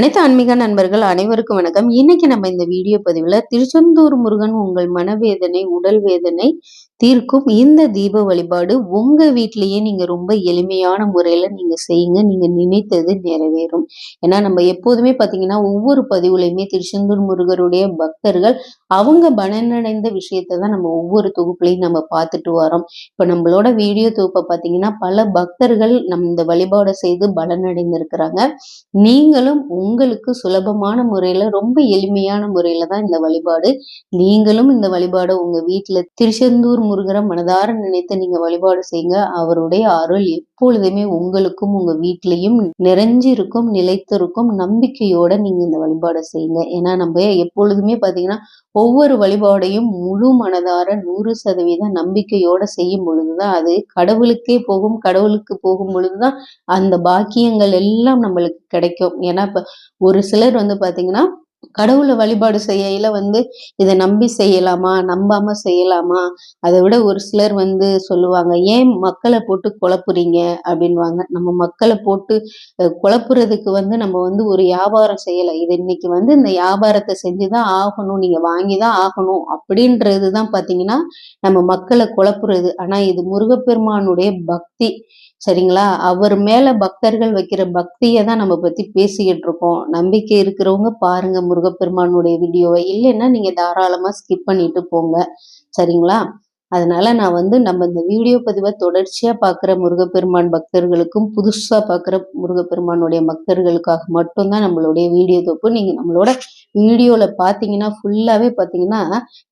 அனைத்து ஆன்மீக நண்பர்கள் அனைவருக்கும் வணக்கம். இன்னைக்கு நம்ம இந்த வீடியோ பதிவில் திருச்செந்தூர் முருகன் உங்கள் மனவேதனை உடல் வேதனை தீர்க்கும். இந்த தீப வழிபாடு உங்க வீட்லயே நீங்க ரொம்ப எளிமையான முறையில நீங்க செய்யுங்க. நீங்க நினைத்தது நிறைவேறும். ஏன்னா நம்ம எப்போதுமே பாத்தீங்கன்னா ஒவ்வொரு பதிவுலையுமே திருச்செந்தூர் முருகருடைய பக்தர்கள் அவங்க பலனடைந்த விஷயத்தை தான் நம்ம ஒவ்வொரு தொகுப்புலையும் நம்ம பார்த்துட்டு வரோம் இப்ப நம்மளோட வீடியோ தொகுப்பை பாத்தீங்கன்னா பல பக்தர்கள் நம் இந்த வழிபாடை செய்து பலனடைந்திருக்கிறாங்க. நீங்களும் உங்களுக்கு சுலபமான முறையில ரொம்ப எளிமையான முறையில தான் இந்த வழிபாடு. நீங்களும் இந்த வழிபாடை உங்க வீட்டுல திருச்செந்தூர் முருகரை மனதார நினைத்து நீங்க வழிபாடு செய்யுங்க. அவருடைய அருள் எப்பொழுதுமே உங்களுக்கும் உங்க வீட்லயும் நிறைஞ்சிருக்கும் நிலைத்திருக்கும். நம்பிக்கையோட நீங்க இந்த வழிபாடை செய்யுங்க. ஏன்னா நம்ம எப்பொழுதுமே பாத்தீங்கன்னா ஒவ்வொரு வழிபாடையும் முழு மனதார நூறு சதவீத நம்பிக்கையோட செய்யும் பொழுதுதான் அது கடவுளுக்கே போகும் கடவுளுக்கு போகும் பொழுதுதான் அந்த பாக்கியங்கள் எல்லாம் நம்மளுக்கு கிடைக்கும். ஏன்னா இப்ப ஒரு சிலர் வந்து பாத்தீங்கன்னா கடவுளை வழிபாடு செய்யல வந்து இதை நம்பி செய்யலாமா நம்பாம செய்யலாமா? அதை விட ஒரு சிலர் வந்து சொல்லுவாங்க ஏன் மக்களை போட்டு குழப்புறீங்க? அப்படின்வாங்க. நம்ம மக்களை போட்டு குழப்புறதுக்கு வந்து நம்ம வந்து ஒரு வியாபாரம் செய்யலை. இது இன்னைக்கு வந்து இந்த வியாபாரத்தை செஞ்சுதான் ஆகணும் நீங்க வாங்கிதான் ஆகணும் அப்படின்றது தான் பாத்தீங்கன்னா நம்ம மக்களை குழப்புறது. ஆனா இது முருகப்பெருமானுடைய பக்தி. சரிங்களா? அவர் மேல பக்தர்கள் வைக்கிற பக்தியை தான் நம்ம பத்தி பேசிக்கிட்டு இருக்கோம். நம்பிக்கை இருக்கிறவங்க பாருங்க முருகப்பெருமானுடைய வீடியோவை இல்லைன்னா நீங்க தாராளமா ஸ்கிப் பண்ணிட்டு போங்க. சரிங்களா? அதனால நான் வந்து நம்ம இந்த வீடியோ பதிவை தொடர்ச்சியாக பார்க்குற முருகப்பெருமான் பக்தர்களுக்கும் புதுசாக பார்க்குற முருகப்பெருமானுடைய பக்தர்களுக்காக மட்டும்தான் நம்மளுடைய வீடியோ தொப்பு நீங்கள் நம்மளோட வீடியோவில் பார்த்தீங்கன்னா ஃபுல்லாகவே பார்த்தீங்கன்னா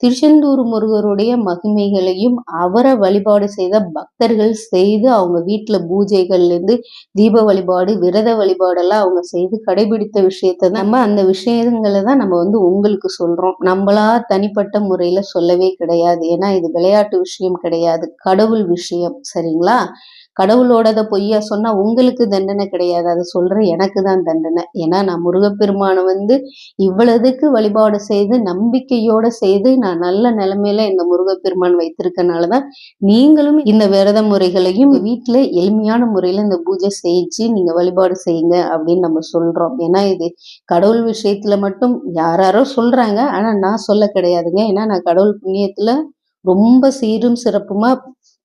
திருச்செந்தூர் முருகருடைய மகிமைகளையும் அவரை வழிபாடு செய்த பக்தர்கள் செய்து அவங்க வீட்டில் பூஜைகள்லேருந்து தீப வழிபாடு விரத வழிபாடெல்லாம் அவங்க செய்து கடைபிடித்த விஷயத்தை நம்ம அந்த விஷயங்களை தான் நம்ம வந்து உங்களுக்கு சொல்கிறோம் நம்மளா தனிப்பட்ட முறையில் சொல்லவே கிடையாது. ஏன்னா இது விளையாட்டு விஷயம் கிடையாது. கடவுள் விஷயம் சரிங்களா? கடவுளோடத பொய்யா சொன்னா உங்களுக்கு தண்டனை கிடையாது. அதை சொல்ற எனக்கு தான் தண்டனை. ஏன்னா நான் முருகப்பெருமானை வந்து இவ்வளவுக்கு வழிபாடு செய்து நம்பிக்கையோட செய்து நான் நல்ல நிலைமையில இந்த முருகப்பெருமான் வைத்திருக்கனாலதான் நீங்களும் இந்த விரத முறைகளையும் வீட்டுல எளிமையான முறையில இந்த பூஜை செஞ்சு நீங்க வழிபாடு செய்யுங்க அப்படின்னு நம்ம சொல்றோம். ஏன்னா இது கடவுள் விஷயத்துல மட்டும் யாராரோ சொல்றாங்க. ஆனா நான் சொல்ல கிடையாதுங்க. ஏன்னா நான் கடவுள் புண்ணியத்துல ரொம்ப சீரும் சிறப்புமா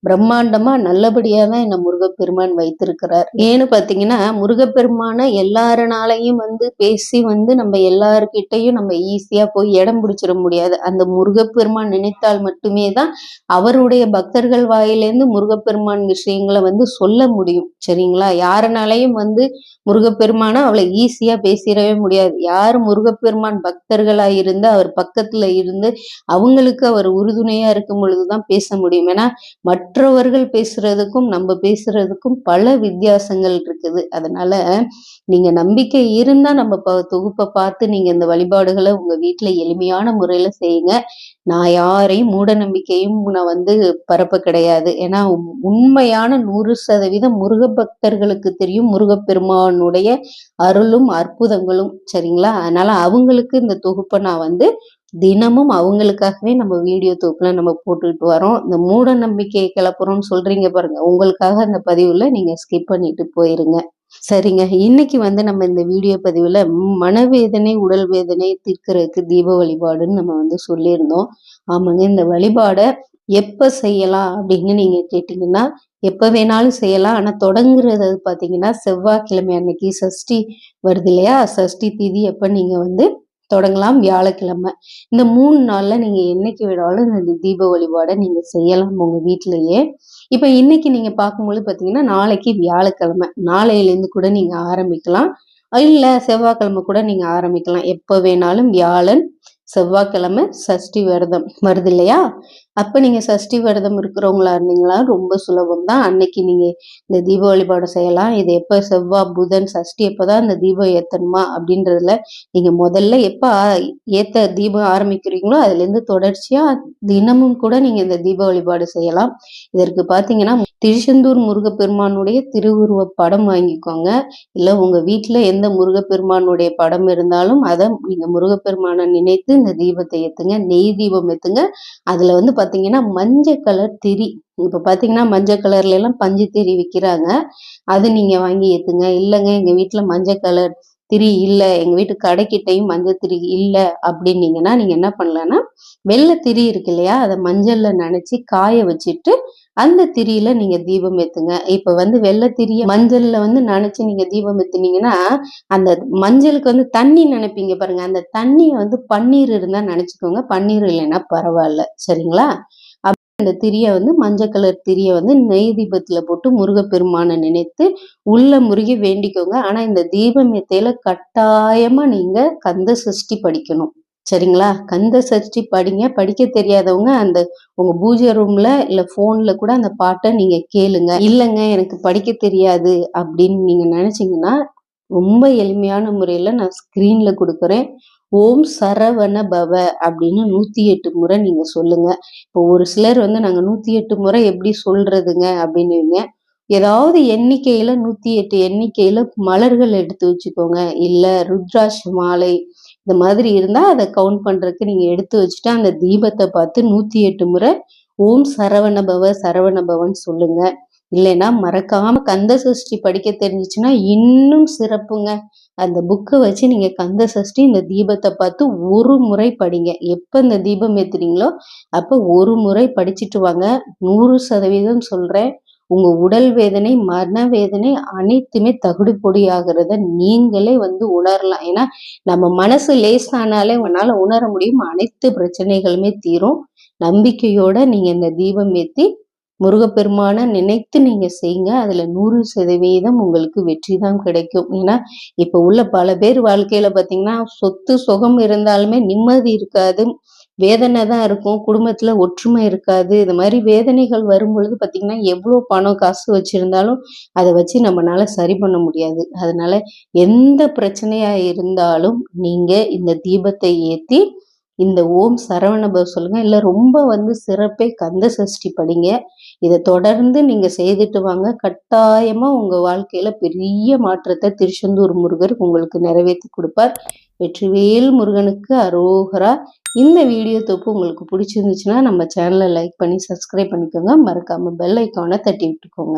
பிரம்மாண்டமா நல்லபடியா தான் என்ன முருகப்பெருமான் வைத்திருக்கிறார். ஏன்னு பாத்தீங்கன்னா முருகப்பெருமான எல்லாருனாலையும் வந்து பேசி வந்து நம்ம எல்லாருக்கிட்டையும் நம்ம ஈஸியா போய் இடம் பிடிச்சிட முடியாது. அந்த முருகப்பெருமான் நினைத்தால் மட்டுமே தான் அவருடைய பக்தர்கள் வாயிலேருந்து முருகப்பெருமான் விஷயங்களை வந்து சொல்ல முடியும். சரிங்களா? யாருனாலையும் வந்து முருகப்பெருமானா அவளை ஈஸியா பேசிடவே முடியாது. யார் முருகப்பெருமான் பக்தர்களா இருந்து அவர் பக்கத்துல இருந்து அவங்களுக்கு அவர் உறுதுணையா இருக்கும் பொழுதுதான் பேச முடியும். ஏன்னா மற்ற மற்றவர்கள் பேசுறதுக்கும் நம்ம பேசுறதுக்கும் பல வித்தியாசங்கள் இருக்குது. அதனால நீங்க நம்பிக்கை இருந்தா நம்ம தொகுப்பை பார்த்து நீங்க இந்த வழிபாடுகளை உங்க வீட்டுல எளிமையான முறையில செய்யுங்க. நான் யாரையும் மூட நம்பிக்கையும் நான் வந்து பரப்ப கிடையாது. ஏன்னா உண்மையான நூறு சதவீதம் முருக பக்தர்களுக்கு தெரியும். முருகப்பெருமானுடைய அருளும் அற்புதங்களும். சரிங்களா? அதனால அவங்களுக்கு இந்த தொகுப்பை நான் வந்து தினமும் அவங்களுக்காகவே நம்ம வீடியோ தொகுப்பில் நம்ம போட்டுக்கிட்டு வரோம். இந்த மூட நம்பிக்கையை கிளப்புறோம்னு சொல்கிறீங்க பாருங்கள் உங்களுக்காக அந்த பதிவில் நீங்கள் ஸ்கிப் பண்ணிட்டு போயிருங்க. சரிங்க. இன்னைக்கு வந்து நம்ம இந்த வீடியோ பதிவில் மனவேதனை உடல் வேதனை தீர்க்கறதுக்கு தீப வழிபாடுன்னு நம்ம வந்து சொல்லியிருந்தோம். ஆமாங்க. இந்த வழிபாடை எப்போ செய்யலாம் அப்படின்னு நீங்கள் கேட்டிங்கன்னா எப்போ வேணாலும் செய்யலாம். ஆனால் தொடங்குறது பார்த்தீங்கன்னா செவ்வாய்க்கிழமை அன்னைக்கு சஷ்டி வருது இல்லையா? சஷ்டி திதி எப்போ நீங்கள் வந்து தொடங்கலாம். வியாழக்கிழமை. இந்த மூணு நாள்ல நீங்க என்னைக்கு விடாலும் இந்த தீப வழிபாடை நீங்க செய்யலாம் உங்க வீட்டிலேயே. இப்ப இன்னைக்கு நீங்க பார்க்கும்போது பாத்தீங்கன்னா நாளைக்கு வியாழக்கிழமை. நாளையிலேருந்து கூட நீங்க ஆரம்பிக்கலாம். இல்ல செவ்வாய்க்கிழமை கூட நீங்க ஆரம்பிக்கலாம். எப்ப வேணாலும் வியாழன் செவ்வாய்க்கிழமை சஷ்டி விரதம். வருது இல்லையா? அப்போ நீங்கள் சஷ்டி விரதம் இருக்கிறவங்களா இருந்தீங்களா? ரொம்ப சுலபம் தான் அன்னைக்கு நீங்கள் இந்த தீப வழிபாடு செய்யலாம். இது எப்போ செவ்வாய் புதன் சஷ்டி எப்போ தான் இந்த தீபம் ஏற்றணுமா அப்படின்றதுல நீங்கள் முதல்ல எப்போ ஏற்ற தீபம் ஆரம்பிக்கிறீங்களோ அதுலேருந்து தொடர்ச்சியாக தினமும் கூட நீங்கள் இந்த தீப வழிபாடு செய்யலாம். இதற்கு பார்த்தீங்கன்னா திருச்செந்தூர் முருகப்பெருமானுடைய திருவுருவ படம் வாங்கிக்கோங்க. இல்லை உங்கள் வீட்டில் எந்த முருகப்பெருமானுடைய படம் இருந்தாலும் அதை நீங்கள் முருகப்பெருமானை நினைத்து இந்த தீபத்தை ஏற்றுங்க நெய் தீபம் ஏற்றுங்க அதில் வந்து பார்த்தீங்கன்னா மஞ்சள் கலர் திரி. இப்போ பார்த்தீங்கன்னா மஞ்சள் கலர்ல எல்லாம் பஞ்சு திரி விற்கிறாங்க அது நீங்கள் வாங்கி ஏற்றுங்க இல்லைங்க எங்கள் வீட்டில் மஞ்சள் கலர் திரி இல்லை எங்கள் வீட்டு கடைக்கிட்டையும் மஞ்சள் திரி இல்லை அப்படின்னீங்கன்னா நீங்கள் என்ன பண்ணலான்னா வெள்ளை திரி இருக்கு இல்லையா அதை மஞ்சளில் நினச்சி காய வச்சுட்டு அந்த திரியில நீங்க தீபம் ஏத்துங்க. இப்ப வந்து வெள்ளை திரிய மஞ்சள்ல வந்து நினைச்சு நீங்க தீபம் ஏத்துனீங்கன்னா அந்த மஞ்சளுக்கு வந்து தண்ணி நினைப்பீங்க பாருங்க. அந்த தண்ணியை வந்து பன்னீர் இருந்தா நினைச்சுக்கோங்க. பன்னீர் இல்லைன்னா பரவாயில்ல. சரிங்களா? அந்த திரியை வந்து மஞ்சள் கலர் திரியை வந்து நெய் தீபத்தில் போட்டு முருகப்பெருமானை நினைத்து உள்ள முருகி வேண்டிக்கோங்க. ஆனால் இந்த தீபம் ஏத்தையில கட்டாயமாக நீங்கள் கந்த சஷ்டி படிக்கணும். சரிங்களா? கந்த சஷ்டி படிங்க. படிக்க தெரியாதவங்க அந்த உங்க பூஜை ரூம்ல இல்ல போன்ல கூட அந்த பாட்டை நீங்க கேளுங்க. இல்லைங்க எனக்கு படிக்க தெரியாது அப்படின்னு நீங்க நினைச்சீங்கன்னா ரொம்ப எளிமையான முறையில நான் ஸ்கிரீன்ல கொடுக்குறேன். ஓம் சரவண பவ அப்படின்னு நூத்தி எட்டு முறை நீங்க சொல்லுங்க. இப்போ ஒரு சிலர் வந்து நாங்க நூத்தி எட்டு முறை எப்படி சொல்றதுங்க அப்படின்னுவீங்க ஏதாவது எண்ணிக்கையில நூத்தி எட்டு எண்ணிக்கையில மலர்கள் எடுத்து வச்சுக்கோங்க. இல்ல ருத்ராட்ச மாலை இந்த மாதிரி இருந்தா அதை கவுண்ட் பண்றதுக்கு நீங்க எடுத்து வச்சுட்டு அந்த தீபத்தை பார்த்து நூத்தி எட்டு முறை ஓம் சரவண பவ சரவண பவன் சொல்லுங்க. இல்லைன்னா மறக்காம கந்த சஷ்டி படிக்க தெரிஞ்சிச்சுன்னா இன்னும் சிறப்புங்க. அந்த புக்கை வச்சு நீங்கள் கந்த சஷ்டி இந்த தீபத்தை பார்த்து ஒரு முறை படிங்க. எப்போ இந்த தீபம் ஏற்றுறீங்களோ அப்போ ஒரு முறை படிச்சுட்டு வாங்க. நூறு சதவீதம் சொல்கிறேன் உங்கள் உடல் வேதனை மன வேதனை அனைத்துமே தகுடு பொடி ஆகிறத நீங்களே வந்து உணரலாம். ஏன்னா நம்ம மனசு லேசானாலே உன்னால் உணர முடியும். அனைத்து பிரச்சனைகளுமே தீரும். நம்பிக்கையோட நீங்கள் இந்த தீபம் ஏற்றி முருகப்பெருமானை நினைத்து நீங்க செய்யுங்க. அதுல நூறு சதவீதம் உங்களுக்கு வெற்றி தான் கிடைக்கும். ஏன்னா இப்ப உள்ள பல பேர் வாழ்க்கையில பாத்தீங்கன்னா சொத்து சுகம் இருந்தாலுமே நிம்மதி இருக்காது. வேதனை தான் இருக்கும். குடும்பத்துல ஒற்றுமை இருக்காது. இது மாதிரி வேதனைகள் வரும் பொழுது பாத்தீங்கன்னா எவ்வளவு பணம் காசு வச்சிருந்தாலும் அதை வச்சு நம்மளால சரி பண்ண முடியாது. அதனால எந்த பிரச்சனையா இருந்தாலும் நீங்க இந்த தீபத்தை ஏத்தி இந்த ஓம் சரவணபவ சொல்லுங்க. இல்லை ரொம்ப வந்து சிறப்பே கந்த சஷ்டி படிங்க. இதை தொடர்ந்து நீங்க செய்துட்டு வாங்க. கட்டாயமா உங்க வாழ்க்கையில பெரிய மாற்றத்தை திருச்செந்தூர் முருகர் உங்களுக்கு நிறைவேற்றி கொடுப்பார். வெற்றிவேல் முருகனுக்கு அரோகரா. இந்த வீடியோ தொப்பு உங்களுக்கு பிடிச்சிருந்துச்சுன்னா நம்ம சேனலை லைக் பண்ணி சப்ஸ்கிரைப் பண்ணிக்கோங்க. மறக்காம பெல் ஐக்கானை தட்டி விட்டுக்கோங்க.